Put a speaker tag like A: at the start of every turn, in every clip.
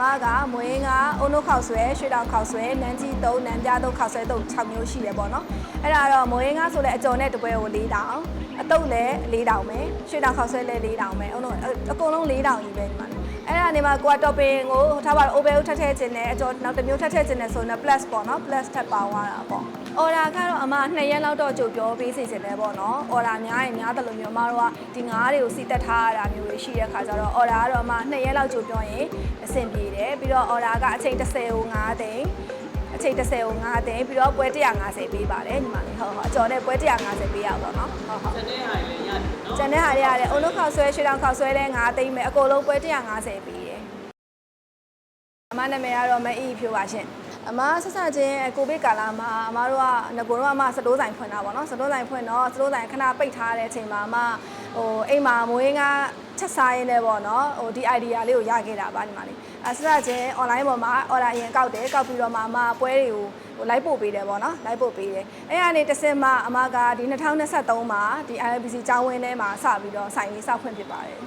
A: မကမွေးကအုံနှုတ်ခောက်ဆွဲရွှေတောင်ခောက်ဆွဲနန်းကြီး3နန်းပြား3ခောက်ဆွဲ3 6မျိုးရှိတယ်ပေါ့နော်အဲ့ဒါတော့မွေးကဆိုလဲအကျော်နဲ့တပွဲကို၄တောင်အတုပ်လည်း၄တောင်ပဲရွှေတောင်ခောက်ဆွဲလည်း၄တောင်ပဲအုံနှုတ်အကုန်လုံး၄တောင်ကြီးပဲဒီမှာ အဲ့ဒါနေမှာကိုက topping ကိုထားပါတော့ over ကိုထပ်ထည့်ခြင်းနဲ့အကျော်နောက်တစ်မျိုးထပ်ထည့်ခြင်းနဲ့ဆိုတော့ plus ပေါ့နော် plus ထပ်ပါသွားတာပေါ့ order ကတော့အမ2ရက်လောက်တော့ကြိုပြောပေးစီခြင်းတယ်ပေါ့နော် order များရင်များတယ်လို့မျိုးအမတို့ကဒီငါးတွေကိုစီတက်ထားရတာမျိုးတွေရှိတဲ့ခါကျတော့ order ကတော့အမ2ရက်လောက်ကြိုပြောရင်အဆင်ပြေတယ်ပြီးတော့ order ကအချိန်30ကို9သိန်း အချိန်30ကို9သိန်းပြီးတော့ပွဲ150ပေးပါတယ်ညီမလေးဟုတ်ဟုတ်အကျော်နဲ့ပွဲ150ပေးရပါတော့နော်ဟုတ်ဟုတ်
B: တနေ့ဟာလည်းရတယ်နော်
A: ကျန်တဲ့ဟာတွေရတယ်အုံလုံးခောက်ဆွဲရွှေတောင်ခောက်ဆွဲလဲ9သိန်းပဲအကုန်လုံးပွဲ150ပေးတယ်အမနာမည်ကတော့မအီဖြိုးပါရှင်အမဆက်ဆက်ချင်းကိုဗစ်ကာလမှာအမတို့ကငကိုတော့အမစတိုးဆိုင်ဖွင့်တာပေါ့နော်စတိုးဆိုင်ဖွင့်တော့စတိုးဆိုင်ခဏပိတ်ထားတဲ့အချိန်မှာအမ ဟိုအိမ်မှာမွေးငါချက်စားရင်းနဲ့ပေါ့နော်ဟိုဒီ idea လေးကိုရခဲ့တာပါညီမလေးအဲဆက်ဆက်ချင်း online ပေါ်မှာ order အရင်ကောက်တယ်ကောက်ပြီးတော့မှအမပွဲတွေကိုဟိုလိုက်ပို့ပေးတယ်ပေါ့နော်လိုက်ပို့ပေးတယ်အဲ့ဒါနေတစ်စင်မှအမကဒီ2023မှာဒီ IBC ကျောင်းဝင်းထဲမှာစပြီးတော့ဆိုင်လေးစဖွင့်ဖြစ်ပါတယ်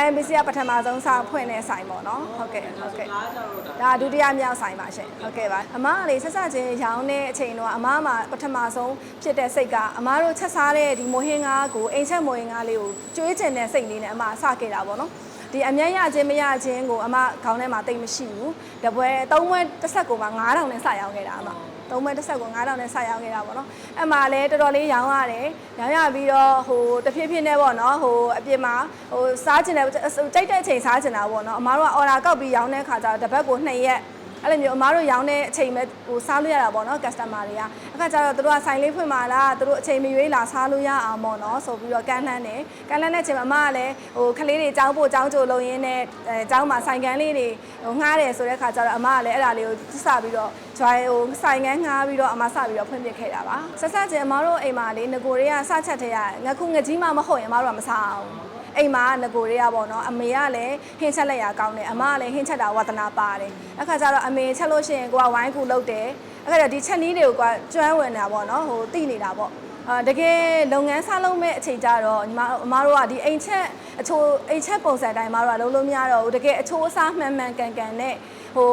A: IBC ကပထမဆုံးစဖွင့်တဲ့ဆိုင်ပေါ့နော်ဟုတ်ကဲ့ဟုတ်ကဲ့
B: ကားကြတော့တာ
A: ဒါဒုတိယမြောက်ဆိုင်ပါရှင်ဟုတ်ကဲ့ပါအမကလေဆက်ဆက်ချင်းရောင်းတဲ့အချိန်တော့အမမှာပထမဆုံးဖြစ်တဲ့စိတ်ကအမတို့ချက်စားတဲ့ဒီမိုဟင်းငါးကိုအိမ်ချက်မိုဟင်းငါးလေးကိုကျွေးချင်တဲ့စိတ်လေးနဲ့အမစခဲ့တာပေါ့နော် ဒီအမျက်ရခြင်းမရခြင်းကိုအမခေါင်းထဲမှာတိတ်မရှိဘူးတပွဲသုံးပွဲတစ်ဆက်ကိုမှ9000နဲ့စရောင်းခဲ့တာအမသုံးပွဲတစ်ဆက်ကို9000နဲ့စရောင်းခဲ့တာပေါ့နော်အဲ့မှာလည်းတော်တော်လေးရောင်းရတယ်ရောင်းရပြီးတော့ဟိုတဖြည်းဖြည်းနဲ့ပေါ့နော်ဟိုအပြင်မှာဟိုစားကျင်တဲ့ကြိုက်တဲ့အချိန်စားကျင်တာပေါ့နော်အမတို့ကအော်ဒါကောက်ပြီးရောင်းတဲ့ခါကျတော့တစ်ပတ်ကို2ရက် အဲ့လိုမျိုးအမားတို့ရောင်းတဲ့အချိန်မဲ့ဟိုစားလို့ရတာပေါ့နော် customer တွေကအခါကျတော့သူတို့ကဆိုင်လေးဖွင့်มาလားသူတို့အချိန်မရွေးလာစားလို့ရအောင်ပေါ့နော်ဆိုပြီးတော့ကန်းလှမ်းတယ်ကန်းလှမ်းတဲ့အချိန်မှာအမကလည်းဟိုကလေးတွေចောင်းပို့ចောင်းကြိုလုံရင်းနဲ့အဲចောင်းမှာဆိုင်ကန်းလေးတွေဟိုငှားတယ်ဆိုတဲ့ခါကျတော့အမကလည်းအဲ့ဒါလေးကိုစပြီးတော့ joy ဟိုဆိုင်ကန်းငှားပြီးတော့အမစပြီးတော့ဖွင့်ပြခဲ့တာပါဆက်ဆက်ချင်းအမတို့အိမ်မှာလေငကိုတွေကစချက်တဲ့ရငခုငကြီးမှမဟုတ်ရင်အမတို့ကမစားအောင် အိမ်မှာငကိုတွေကပေါ့နော်အမေကလည်းဟင်းချက်လက်ရကောင်းတယ်အမကလည်းဟင်းချက်တာဝါသနာပါတယ်အခါကျတော့အမေချက်လို့ရှိရင်ကိုကဝိုင်းကူလုပ်တယ်အခါကျတော့ဒီချက်နီးတွေကိုကကျွမ်းဝင်တာပေါ့နော်ဟိုတိနေတာပေါ့ အာတကယ်လုပ်ငန်းစားလုပ်မဲ့အချိန်ကျတော့ညီမအမတို့ကဒီအိမ်ချက်အချိုးအိမ်ချက်ပုံစံတိုင်းအမတို့ကလုံးလုံးမရတော့ဘူးတကယ်အချိုးအစားမှန်မှန်ကန်ကန်နဲ့ဟို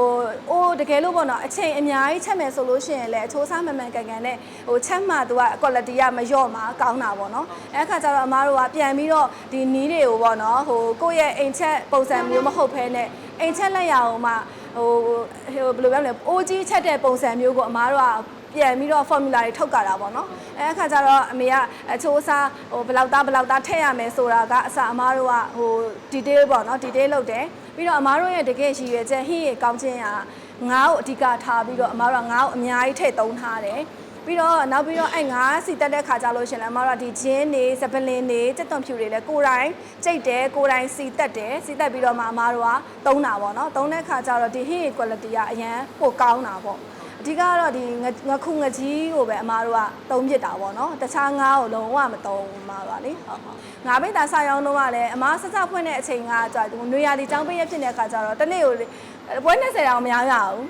A: အိုးတကယ်လို့ပေါ့နော်အချိန်အများကြီးချက်မယ်ဆိုလို့ရှိရင်လည်းအချိုးအစားမှန်မှန်ကန်ကန်နဲ့ဟိုချက်မှသူက quality ကမလျော့မှာကောင်းတာပေါ့နော်အဲ့အခါကျတော့အမတို့ကပြန်ပြီးတော့ဒီနီးတွေကိုပေါ့နော်ဟိုကိုယ့်ရဲ့အိမ်ချက်ပုံစံမျိုးမဟုတ်ဘဲနဲ့အိမ်ချက်လက်ရအောင်မှ ဟိုဟိုဘယ်လိုပြောမလဲအိုးကြီးချက်တဲ့ပုံစံမျိုးကိုအမတို့ကပြန်ပြီးတော့ formula တွေထုတ်ကြတာပေါ့နော်အဲအခါကျတော့အမေကအချိုးအစားဟိုဘယ်လောက်သားဘယ်လောက်သားထည့်ရမယ်ဆိုတာကအစအမားတို့ကဟို detail ပေါ့နော် detail လုပ်တယ်ပြီးတော့အမားတို့ရဲ့တကယ်ရှိရွယ်ချက်ဟင်းရေကောင်းခြင်းကငါ့ကိုအဓိကထားပြီးတော့အမားတို့ကငါ့ကိုအများကြီးထည့်သုံးထားတယ် ပြီးတော့နောက်ပြီးတော့အဲ့ငါးစီတက်တဲ့ခါကြလို့ရှင်လည်းအမတို့ကဒီဂျင်းနေစပလင်နေစက်သွန်ဖြူတွေလည်းကိုယ်တိုင်ကြိတ်တယ်ကိုယ်တိုင်စီတက်တယ်စီတက်ပြီးတော့မှအမတို့ကသုံးတာပေါ့နော်သုံးတဲ့ခါကျတော့ဒီဟင်းရေ quality ကအရန်ပိုကောင်းတာပေါ့အဓိကကတော့ဒီငငခုငကြီးကိုပဲအမားတို့ကသုံးပြစ်တာပေါ့နော်တခြားငါးကိုလုံးဝမသုံးဘူးမှာပါလေဟုတ်ဟုတ်ငါးပိတ်တာဆောက်ရောင်းတော့ကလည်းအမားဆက်ဆက်ဖွင့်တဲ့အချိန်ကကြာနွေရာသီចောင်းပိတ်ရဖြစ်နေတဲ့ခါကျတော့တစ်နေ့ကိုလေပွဲ20တောင်မရရဘူး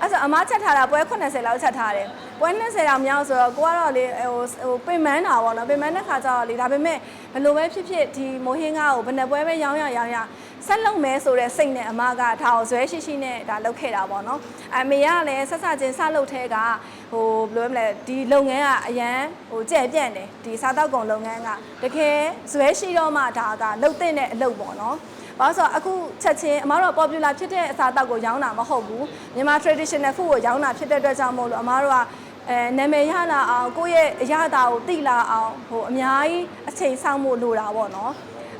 A: အဲ့ဆိုအမချက်ထားတာပွဲ80လောက်ချက်ထားတယ် ပွဲ20တောင်မြောက်ဆိုတော့ကိုကတော့လေဟိုဟိုပင်မန်းတာပေါ့နော်ပင်မန်းတဲ့ခါကျတော့လေဒါပေမဲ့ဘယ်လိုပဲဖြစ်ဖြစ်ဒီမိုဟင်းကားကိုဘယ်နှပွဲပဲရောင်းရရောင်းရဆက်လုံမဲဆိုတဲ့စိတ်နဲ့အမကဒါကိုဇွဲရှိရှိနဲ့ဒါလုပ်ခဲ့တာပေါ့နော်အမေကလည်းဆက်ဆက်ချင်းစလုပ်ထဲကဟိုဘယ်လိုလဲမလဲဒီလုပ်ငန်းကအရန်ဟိုကြဲ့ပြန့်တယ်ဒီစားတောက်ကုန်လုပ်ငန်းကတကယ်ဇွဲရှိတော့မှဒါကလုတ်တဲ့အလုပ်ပေါ့နော်ဘာလို့ဆိုတော့အခုချက်ချင်းအမားတို့ popular ဖြစ်တဲ့အစားအသောက်ကိုရောင်းတာမဟုတ်ဘူးမြန်မာ traditional food ကိုရောင်းတာဖြစ်တဲ့အတွက်ကြောင့်မို့လို့အမားတို့က အဲနာမည်ရလာအောင်ကိုယ့်ရဲ့အရသာကိုသိလာအောင်ဟိုအများကြီးအချိန်ဆောင်မှုလိုတာပေါ့နော်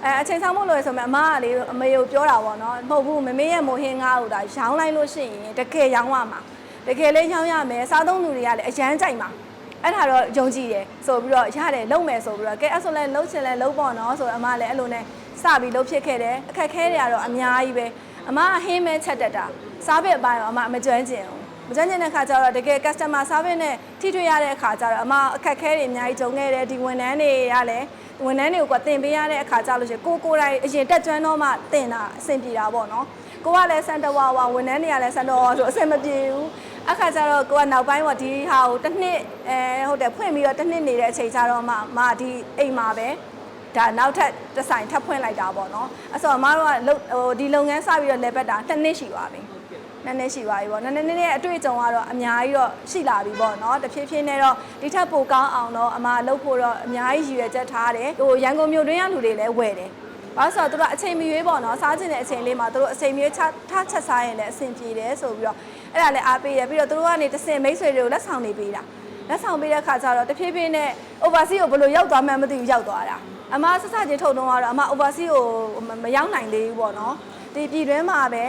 A: အဲအချိန်ဆောင်မှုလိုရဆိုမှအမကလေအမေကိုပြောတာပေါ့နော်မဟုတ်ဘူးမမေရဲ့မိုဟင်းငါ့ကိုဒါရောင်းလိုက်လို့ရှိရင်တကယ်ရောင်းရမှာတကယ်လေးရောင်းရမယ်စားသုံးသူတွေကလည်းအရန်ကြိုက်မှာအဲ့ဒါတော့ယုံကြည်တယ်ဆိုပြီးတော့ရတယ်လုံမယ်ဆိုပြီးတော့ကဲအဲ့ဆိုလဲလှုပ်ချင်လဲလှုပ်ပေါ့နော်ဆိုတော့အမလည်းအဲ့လိုနဲ့စပြီးလှုပ်ဖြစ်ခဲ့တယ်အခက်ခဲတွေကတော့အများကြီးပဲအမကဟင်းမဲချက်တက်တာစားပစ်အပိုင်းတော့အမမကြွမ်းကျင်ဘူး မကြမ်းကျင်တဲ့ခါကျတော့တကယ် customer service နဲ့ထိတွေ့ရတဲ့အခါကျတော့အမအခက်ခဲတွေအများကြီးကြုံခဲ့တယ်ဒီဝန်ထမ်းတွေကလည်းဝန်ထမ်းတွေကိုကတင်ပေးရတဲ့အခါကျလို့ရှိရင်ကိုကိုယ်တိုင်အရင်တက်ကျွမ်းတော့မှတင်တာအဆင်ပြေတာပေါ့နော်ကိုကလည်းစန်တဝါဝါဝန်ထမ်းတွေကလည်းစန်တဝါဝါဆိုအဆင်မပြေဘူးအခါကျတော့ကိုကနောက်ပိုင်းကဒီဟာကိုတစ်နှစ်အဲဟုတ်တယ်ဖွင့်ပြီးတော့တစ်နှစ်နေတဲ့အချိန်ကျတော့မှမဒီအိမ်မှာပဲဒါနောက်ထပ်တစ်ဆိုင်ထပ်ဖွင့်လိုက်တာပေါ့နော်အဲ့ဆိုအမတို့ကလုပ်ဟိုဒီလုပ်ငန်းစပြီးတော့လဲပတ်တာနှစ်နှစ်ရှိပါပြီ နည်းနည်းရှိပါပြီပေါ့နည်းနည်းနည်းနည်းအတွေ့အကြုံကတော့အများကြီးတော့ရှိလာပြီပေါ့နော်တဖြည်းဖြည်းနဲ့တော့ဒီထက်ပိုကောင်းအောင်တော့အမလုပ်ဖို့တော့အများကြီးရည်ရွယ်ချက်ထားတယ်ဟိုရန်ကုန်မြို့တွင်းရလူတွေလည်းဝယ်တယ်ဘာလို့ဆိုတော့သူတို့အချိန်မရွေးပေါ့နော်စားခြင်းတဲ့အချိန်လေးမှာသူတို့အချိန်မရွေးချထားချက်စားရင်လည်းအဆင်ပြေတယ်ဆိုပြီးတော့အဲ့ဒါလည်းအားပေးရပြီးတော့သူတို့ကနေတစ်စင်မိတ်ဆွေတွေကိုလက်ဆောင်နေပေးတာလက်ဆောင်ပေးတဲ့ခါကျတော့တဖြည်းဖြည်းနဲ့ overseas ကိုဘယ်လိုရောက်သွားမှန်းမသိဘူးရောက်သွားတာအမဆဆချင်းထုတ်တော့ကတော့အမ overseas ကိုမရောက်နိုင်သေးဘူးပေါ့နော်ဒီပြည်တွင်းမှာပဲ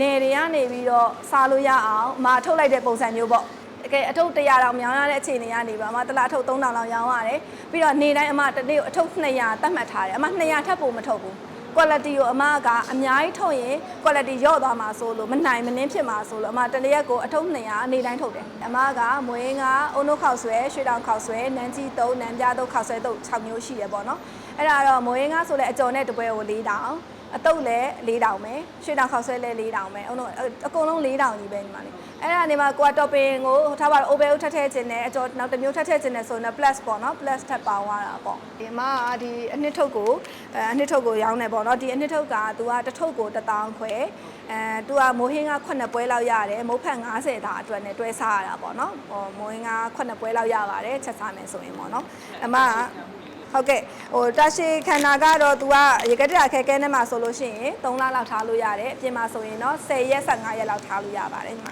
A: နယ်တွေကနေပြီးတော့စားလို့ရအောင်အမထုတ်လိုက်တဲ့ပုံစံမျိုးပေါ့တကယ်အထုပ်100တောင်မြောင်းရတဲ့အခြေအနေကနေပါအမတစ်လားအထုပ်3000လောက်ရောင်းရတယ်ပြီးတော့နေတိုင်းအမတစ်နေ့ကိုအထုပ်200တတ်မှတ်ထားတယ်အမ200ထပ်ဖို့မထုတ်ဘူး quality ကိုအမကအများကြီးထုတ်ရင် quality ရော့သွားမှာဆိုလို့မနိုင်မနှင်းဖြစ်မှာဆိုလို့အမတစ်ရက်ကိုအထုပ်200အနေတိုင်းထုတ်တယ်အမကမွေးငါအုံနှုတ်ခောက်ဆွဲရွှေတောင်ခောက်ဆွဲနန်းကြီး3နန်းပြား3ခောက်ဆွဲ3 6မျိုးရှိတယ်ပေါ့နော်အဲ့ဒါတော့မွေးငါဆိုလဲအကျော်နဲ့တပွဲကို4တောင် အတုပ်လည်း၄တောင်ပဲရွှေတောင်ခောက်ဆွဲလည်း၄တောင်ပဲအုံတော့အကုန်လုံး၄တောင်ကြီးပဲညီမလေးအဲ့ဒါနေမှာကိုကတော့ပင်ကိုထားပါတော့ over ထက်ထည့်ခြင်းနဲ့အကျော်နောက်တစ်မျိုးထက်ထည့်ခြင်းနဲ့ဆိုတော့ plus ပေါ့နော် plus ထပ်ပေါင်းသွားတာပေါ့ဒီမှာဒီအနှစ်ထုတ်ကိုအဲအနှစ်ထုတ်ကိုရောင်းနေပေါ့နော်ဒီအနှစ်ထုတ်ကသူကတစ်ထုတ်ကို1000ခွဲအဲသူကမိုးဟင်းက9ပွဲလောက်ရတယ်မိုးဖက်90တာအတွက်နဲ့တွဲစားရတာပေါ့နော်ဟိုမိုးဟင်းက9ပွဲလောက်ရပါတယ်ချက်စားမယ်ဆိုရင်ပေါ့နော်အမက ဟုတ်ကဲ့ဟိုတာရှည်ခန္ဓာကတော့ तू ကရေကတရခဲခဲနဲ့မှာဆိုလို့ရှိရင်3လလောက်ထားလို့ရတယ်အပြင်မှာဆိုရင်တော့10ရက်15ရက်လောက်ထားလို့ရပါတယ်ညီမ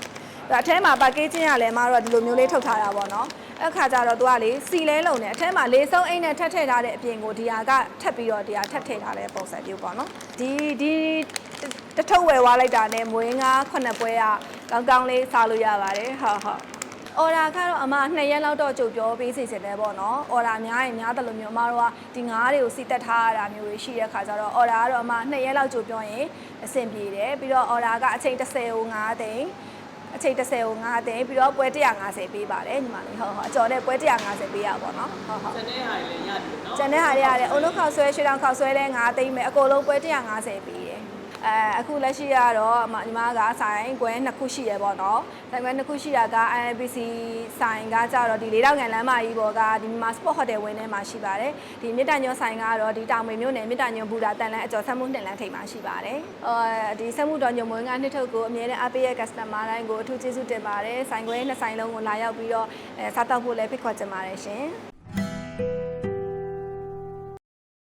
A: ဒါအထဲမှာ packaging ကလည်းမတော့ဒီလိုမျိုးလေးထုတ်ထားတာပေါ့နော်အဲ့ခါကျတော့ तू ကလေစီလဲလုံနေအထဲမှာလေးစုံအိတ်နဲ့ထပ်ထည့်ထားတဲ့အပြင်ကိုဒီဟာကထပ်ပြီးတော့ဒီဟာထပ်ထည့်ထားတဲ့ပုံစံမျိုးပေါ့နော်ဒီဒီတထုပ်ဝယ်သွားလိုက်တာနဲ့မွေးငါ9ပွဲကကောင်းကောင်းလေးစားလို့ရပါတယ်ဟုတ်ဟုတ် အော်ဒါကတော့အမ2ရက်လောက်တော့ကြုတ်ပြောပေးစီစဉ်တယ်ပေါ့နော်။အော်ဒါများရင်များတယ်လို့မျိုးအမတို့ကဒီငါးတွေကိုစီတက်ထားရတာမျိုးတွေရှိတဲ့ခါကျတော့အော်ဒါကတော့အမ2ရက်လောက်ကြုတ်ပြောရင်အဆင်ပြေတယ်။ပြီးတော့အော်ဒါကအချိန်30ကို9သိန်းအချိန်30ကို9သိန်းပြီးတော့ပွဲ150ပေးပါတယ်ညီမလေးဟုတ်ဟုတ်အကျော်နဲ့ပွဲ150ပေးရပါတော့ဟုတ်ဟုတ်
B: ကျန်တဲ့ဟာတွေလည်းရတယ်နော်
A: ကျန်တဲ့ဟာတွေရတယ်အုံလုံးခောက်ဆွဲရွှေတောင်ခောက်ဆွဲလဲ9သိန်းပဲအကုန်လုံးပွဲ150ပေးတယ် အဲအခုလက်ရှိကတော့အမညီမကဆိုင်ကွဲနှစ်ခုရှိရပေါ့နော်ဆိုင်ကွဲနှစ်ခုရှိတာက INBC ဆိုင်ကကြတော့ဒီ၄တောင်ငံလမ်းမကြီးပေါ်ကဒီမြန်မာ Sport Hotel ဝင်းထဲမှာရှိပါတယ်ဒီမြစ်တညွန်ဆိုင်ကတော့ဒီတောင်မေမြို့နယ်မြစ်တညွန်ဘူတာတန်လန်းအကျော်ဆက်မှုနှစ်လမ်းထိပ်မှာရှိပါတယ်အဲဒီဆက်မှုတော်ညွန်မွေးကနှစ်ထုပ်ကိုအမြဲတမ်းအားပေးရဲ့ customer တိုင်းကိုအထူးကျေးဇူးတင်ပါတယ်ဆိုင်ကွဲနှစ်ဆိုင်လုံးကိုလာရောက်ပြီးတော့အဲစားတောက်ဖို့လည်းဖိတ်ခေါ်ချင်ပါတယ်ရှင်